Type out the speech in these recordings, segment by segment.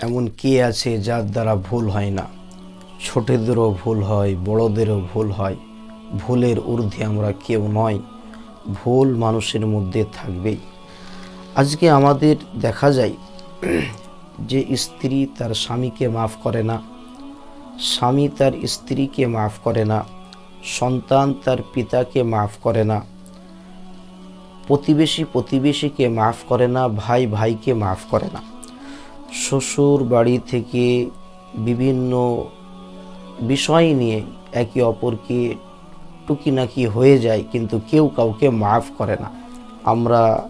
এমন কে আছে যার দ্বারা ভুল হয় না? ছোটদেরও ভুল হয়, বড়দেরও ভুল হয়। ভুলের ঊর্ধ্বে আমরা কেউ নয় ভুল মানুষের মধ্যে থাকবেই। আজকে আমাদের দেখা যায় যে স্ত্রী তার স্বামীকে মাফ করে না, স্বামী তার স্ত্রীকে মাফ করে না, সন্তান তার পিতাকে মাফ করে না, প্রতিবেশী প্রতিবেশীকে মাফ করে না, ভাই ভাইকে মাফ করে না। শ্বশুর বাড়ি থেকে বিভিন্ন বিষয় নিয়ে একে অপরকে টুকিনাকি হয়ে যায়, কিন্তু কেউ কাউকে মাফ করে না। আমরা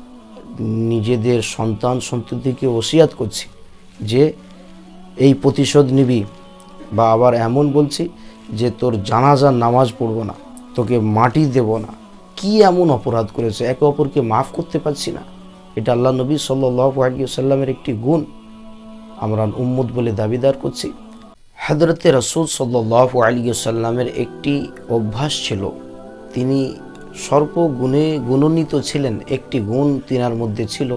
নিজেদের সন্তান সন্ততিকে ওসিয়াত করছি যে, এই প্রতিশোধ নিবি বা আবার এমন বলছি যে, তোর জানাজার নামাজ পড়ব না, তোকে মাটি দেব না। কি এমন অপরাধ করেছে? একে অপরকে মাফ করতে পারছি না। এটা আল্লাহ নবী সাল্লাহ সাল্লামের একটি গুণ। আমরা উম্মুদ বলে দাবিদার করছি। হজরতে রসুল সাল্লাহ আলিয়াল্লামের একটি অভ্যাস ছিল। তিনি সর্বগুণে গুণান্বিত ছিলেন, একটি গুণ তিনার মধ্যে ছিল,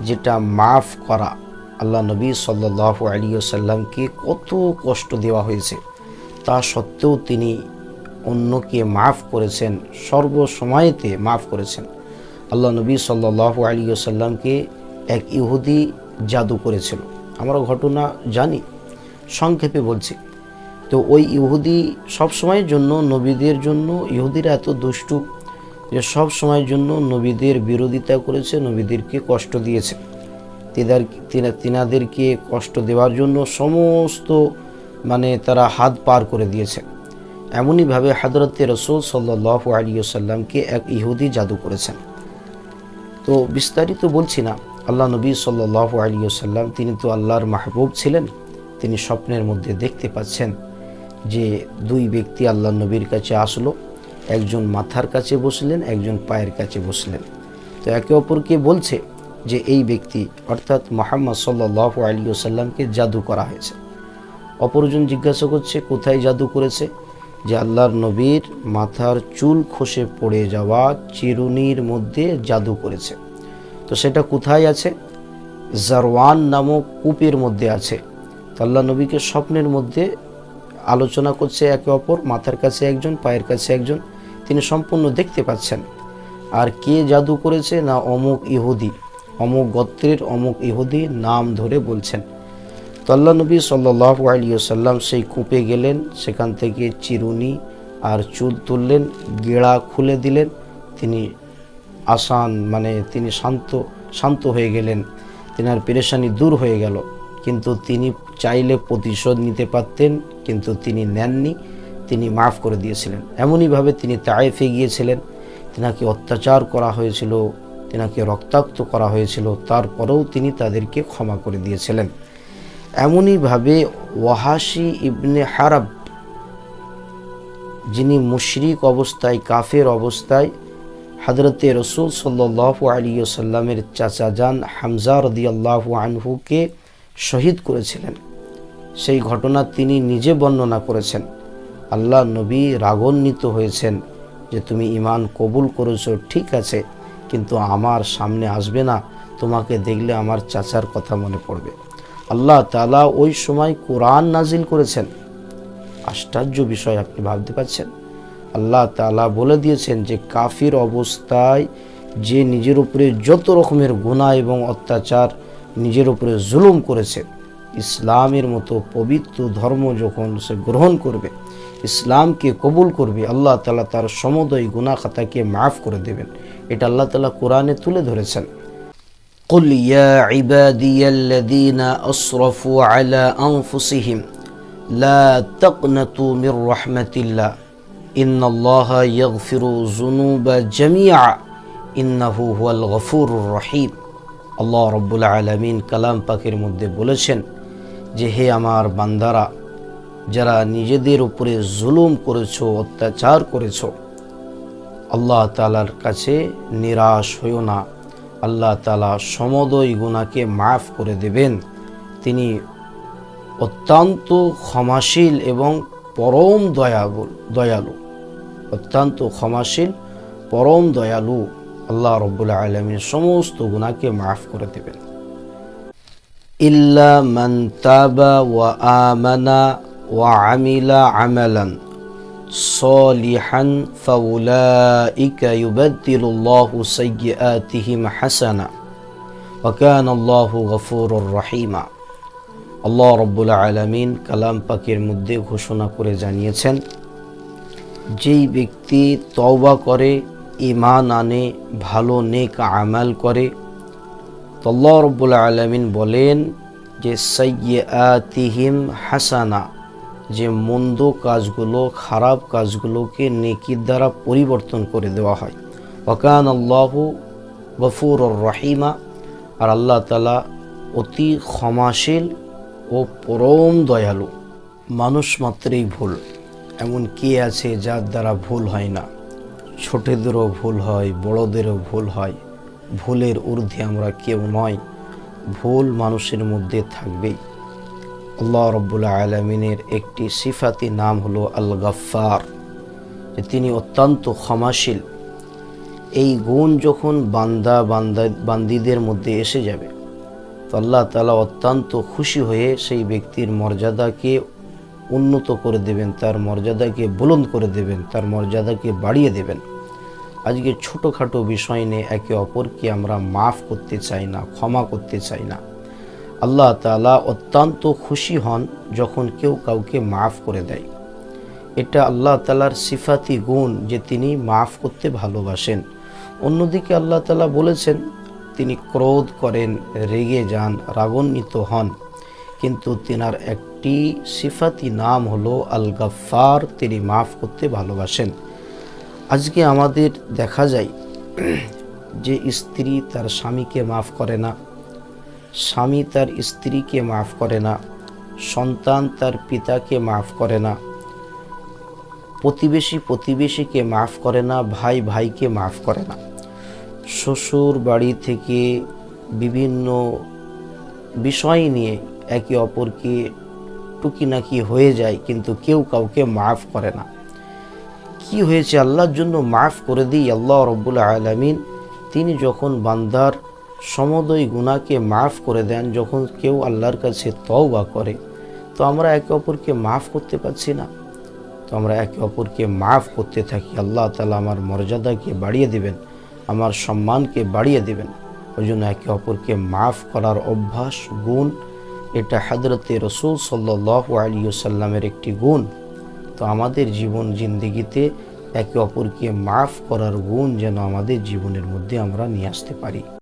যেটা মাফ করা। আল্লাহ নবী সাল্লাহ আলিয়াল্লামকে কত কষ্ট দেওয়া হয়েছে। তা সত্ত্বেও তিনি অন্যকে মাফ করেছেন, সর্বসময়েতে মাফ করেছেন। আল্লাহ নবী সাল্লাহ আলিয়াল্লামকে এক ইহুদি জাদু করেছিল। আমরা ঘটনা জানি, সংক্ষেপে বলছি। তো ওই ইহুদি সব সময়ের জন্য, নবীদের জন্য, ইহুদিরা এত দুষ্টু যে সব সময়ের জন্য নবীদের বিরোধিতা করেছে, নবীদেরকে কষ্ট দিয়েছে। তিনা- তিনাদেরকে কষ্ট দেওয়ার জন্য সমস্ত মানে তারা হাত পার করে দিয়েছে। এমনইভাবে হাজরতে রসুল সাল্লাহ আলিয়াল্লামকে এক ইহুদি জাদু করেছেন। তো বিস্তারিত বলছি না আল্লাহ নবী সাল্লাহ আলিয়াল্লাম তিনি তো আল্লাহর মাহবুব ছিলেন, তিনি স্বপ্নের মধ্যে দেখতে পাচ্ছেন যে দুই ব্যক্তি আল্লাহ নবীর কাছে আসলো, একজন মাথার কাছে বসলেন, একজন পায়ের কাছে বসলেন। তো একে অপরকে বলছে যে এই ব্যক্তি, অর্থাৎ মোহাম্মদ সাল্লাহ আলিয়াল্লামকে জাদু করা হয়েছে। অপরজন জিজ্ঞাসা করছে, কোথায় জাদু করেছে? যে আল্লাহর নবীর মাথার চুল খসে পড়ে যাওয়া চিরুনির মধ্যে জাদু করেছে। তো সেটা কোথায় আছে? জারওয়ান নামক কূপের মধ্যে আছে। তো আল্লাহ নবীকে স্বপ্নের মধ্যে আলোচনা করছে একে অপর, মাথার কাছে একজন, পায়ের কাছে একজন। তিনি সম্পূর্ণ দেখতে পাচ্ছেন। আর কে জাদু করেছে? না, অমুক ইহুদি। অমুক গোত্রের, অমুক ইহুদি নাম ধরে বলছেন। তো আল্লাহ নবী সাল্লাহ আলিয়াল্লাম সেই কূপে গেলেন। সেখান থেকে চিরুনি আর চুল তুললেন, গেড়া খুলে দিলেন। তিনি আসান মানে তিনি শান্ত শান্ত হয়ে গেলেন। তিনার পেরেশানি দূর হয়ে গেল। কিন্তু তিনি চাইলে প্রতিশোধ নিতে পারতেন, কিন্তু তিনি নেননি, তিনি মাফ করে দিয়েছিলেন। এমনইভাবে তিনি তায়েফে গিয়েছিলেন। তিনাকে অত্যাচার করা হয়েছিল, তিনাকে রক্তাক্ত করা হয়েছিল, তারপরেও তিনি তাদেরকে ক্ষমা করে দিয়েছিলেন। এমনইভাবে ওয়াহাসি ইবনে হারাব, যিনি মুশরিক অবস্থায়, কাফের অবস্থায় হজরতে রসুল সাল্লাহ আলী সাল্লামের চাচা যান হামজা রদিয়াল্লাহ আনহুকে শহীদ করেছিলেন। সেই ঘটনা তিনি নিজে বর্ণনা করেছেন। আল্লাহ নবী রাগান্বিত হয়েছেন যে, তুমি ইমান কবুল করেছ, ঠিক আছে, কিন্তু আমার সামনে আসবে না, তোমাকে দেখলে আমার চাচার কথা মনে পড়বে। আল্লাহ তালা ওই সময় কোরআন নাজিল করেছেন। আশ্চর্য বিষয় আপনি ভাবতে পারছেন। আল্লাহ তালা বলে দিয়েছেন যে কাফির অবস্থায় যে নিজের উপরে যত রকমের গুণা এবং অত্যাচার নিজের উপরে জুলুম করেছে ইসলামের মতো পবিত্র ধর্ম যখন সে গ্রহণ করবে ইসলামকে কবুল করবে আল্লাহ তালা তার সমদয় গুণা খাতাকে মাফ করে দেবেন এটা আল্লাহ তালা কোরআনে তুলে ধরেছেন قل يا عبادي الذين أسرفوا على أنفسهم لا تقنطوا من رحمة الله إن الله يغفر الذنوب جميعا إنه هو الغفور الرحيم আল্লাহ রব্বুল আলমিন কালাম পাকের মধ্যে বলেছেন যে হে আমার বান্দারা যারা নিজেদের উপরে জুলুম করেছো অত্যাচার করেছো আল্লাহ তালার কাছে নিরাশ হইও না আল্লাহ তালা সমদয় গুণাকে মাফ করে দেবেন তিনি অত্যন্ত ক্ষমাশীল এবং পরম দয়ালু দয়ালু অত্যন্ত ক্ষমাশীল, পরম দয়ালু আল্লাহ রব্বুল্লা আলমীর সমস্ত গুণাকে মাফ করে দেবেন। ইল্লা মান তাবা ওয়া আমানা ওয়া আমিলা আমালান সলিহান ফাউলাইকা ইউবাদদিলুল্লাহু সাইয়্যাতিহিম হাসানা ওয়া কানা আল্লাহু গফুরুর রহিমা। আল্লাহ রব্বুল আলমিন কালাম পাকির মধ্যে ঘোষণা করে জানিয়েছেন যেই ব্যক্তি তওবা করে ইমান আনে, ভালো নেক আমাল করে তো আল্লাহ রব্বুল আলমিন বলেন যে সৈয়াতিহিম হাসানা যে মন্দ কাজগুলো, খারাপ কাজগুলোকে নেকির দ্বারা পরিবর্তন করে দেওয়া হয়। ওকান আল্লাহ গফুর রহিমা, আর আল্লাহ তালা অতি ক্ষমাশীল ও পরম দয়ালু। মানুষ মাত্রেই ভুল। এমন কে আছে যার দ্বারা ভুল হয় না? ছোটদেরও ভুল হয়, বড়দেরও ভুল হয়। ভুলের ঊর্ধ্বে আমরা কেউ নয় ভুল মানুষের মধ্যে থাকবেই। আল্লাহ রব্বুল্লা আলমিনের একটি সিফাতি নাম হলো আল গাফার তিনি অত্যন্ত ক্ষমাশীল। এই গুণ যখন বান্দা বান্দা, বান্দিদের মধ্যে এসে যাবে, তো আল্লাহ তালা অত্যন্ত খুশি হয়ে সেই ব্যক্তির মর্যাদাকে উন্নত করে দেবেন, তার মর্যাদাকে বুলন্দ করে দেবেন, তার মর্যাদাকে বাড়িয়ে দেবেন। আজকে ছোটোখাটো বিষয় নিয়ে একে অপরকে আমরা মাফ করতে চাই না, ক্ষমা করতে চাই না। আল্লাহ তালা অত্যন্ত খুশি হন যখন কেউ কাউকে মাফ করে দেয়। এটা আল্লাহ তালার সিফাতি গুণ যে তিনি মাফ করতে ভালোবাসেন। অন্যদিকে আল্লাহ তালা বলেছেন, তিনি ক্রোধ করেন, রেগে যান, রাগান্বিত হন। কিন্তু তিনার একটি সিফাতি নাম হলো আল গাফার তিনি মাফ করতে ভালোবাসেন। আজকে আমাদের দেখা যায় যে স্ত্রী তার স্বামীকে মাফ করে না, স্বামী তার স্ত্রীকে মাফ করে না, সন্তান তার পিতাকে মাফ করে না, প্রতিবেশী প্রতিবেশীকে মাফ করে না, ভাই ভাইকে মাফ করে না। শ্বশুর বাড়ি থেকে বিভিন্ন বিষয় নিয়ে একে অপরকে টুকিনাকি হয়ে যায়, কিন্তু কেউ কাউকে মাফ করে না। কি হয়েছে? আল্লাহর জন্য মাফ করে দিই। আল্লাহ রব্বুল আলমিন তিনি যখন বান্দার সমদয় গুণাকে মাফ করে দেন, যখন কেউ আল্লাহর কাছে তওবা করে, তো আমরা একে অপরকে মাফ করতে পারছি না। তো আমরা একে অপরকে মাফ করতে থাকি। আল্লাহ তালা আমার মর্যাদাকে বাড়িয়ে দেবেন, আমার সম্মানকে বাড়িয়ে দেবেন। ওই জন্য একে অপরকে মাফ করার অভ্যাস, গুণ এটা হাজরতে রসুল সাল্লাহ আলিয়াল্লামের একটি গুণ। তো আমাদের জীবন জিন্দিগিতে একে অপরকে মাফ করার গুণ যেন আমাদের জীবনের মধ্যে আমরা নিয়ে আসতে পারি।